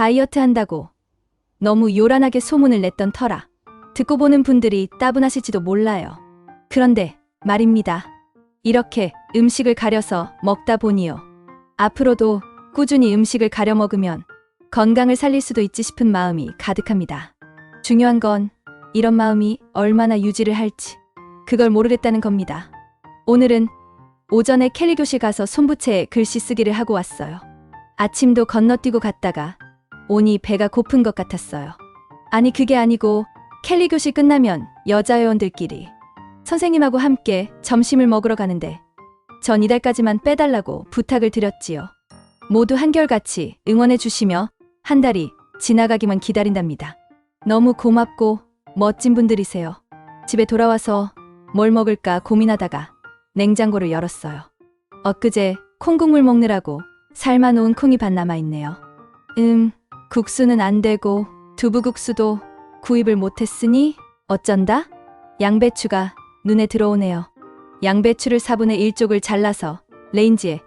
다이어트 한다고 너무 요란하게 소문을 냈던 터라 듣고 보는 분들이 따분하실지도 몰라요. 그런데 말입니다. 이렇게 음식을 가려서 먹다 보니요. 앞으로도 꾸준히 음식을 가려 먹으면 건강을 살릴 수도 있지 싶은 마음이 가득합니다. 중요한 건 이런 마음이 얼마나 유지를 할지 그걸 모르겠다는 겁니다. 오늘은 오전에 캘리 교실 가서 손부채에 글씨 쓰기를 하고 왔어요. 아침도 건너뛰고 갔다가 오니 배가 고픈 것 같았어요. 아니 그게 아니고 캘리 교실 끝나면 여자 회원들끼리 선생님하고 함께 점심을 먹으러 가는데 전 이달까지만 빼달라고 부탁을 드렸지요. 모두 한결같이 응원해 주시며 한 달이 지나가기만 기다린답니다. 너무 고맙고 멋진 분들이세요. 집에 돌아와서 뭘 먹을까 고민하다가 냉장고를 열었어요. 엊그제 콩국물 먹느라고 삶아놓은 콩이 반 남아있네요. 음, 국수는 안 되고 두부국수도 구입을 못했으니 어쩐다? 양배추가 눈에 들어오네요. 양배추를 4분의 1쪽을 잘라서 레인지에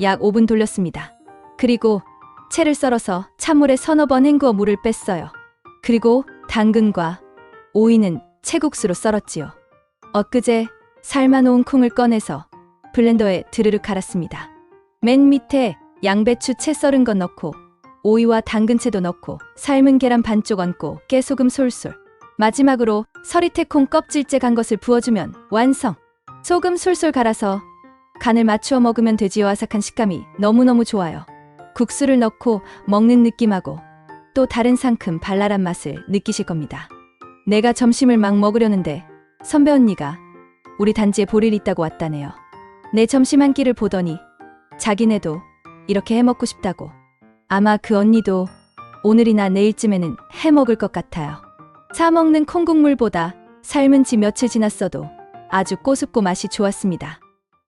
약 5분 돌렸습니다. 그리고 채를 썰어서 찬물에 서너 번 헹구어 물을 뺐어요. 그리고 당근과 오이는 채국수로 썰었지요. 엊그제 삶아놓은 콩을 꺼내서 블렌더에 드르륵 갈았습니다. 맨 밑에 양배추 채 썰은 것 넣고 오이와 당근채도 넣고 삶은 계란 반쪽 얹고 깨소금 솔솔. 마지막으로 서리태 콩 껍질째 간 것을 부어주면 완성. 소금 솔솔 갈아서 간을 맞추어 먹으면 되지요. 아삭한 식감이 너무너무 좋아요. 국수를 넣고 먹는 느낌하고 또 다른 상큼 발랄한 맛을 느끼실 겁니다. 내가 점심을 막 먹으려는데 선배 언니가 우리 단지에 볼일 있다고 왔다네요. 내 점심 한 끼를 보더니 자기네도 이렇게 해 먹고 싶다고 아마 그 언니도 오늘이나 내일쯤에는 해 먹을 것 같아요. 사 먹는 콩국물보다 삶은 지 며칠 지났어도 아주 꼬숩고 맛이 좋았습니다.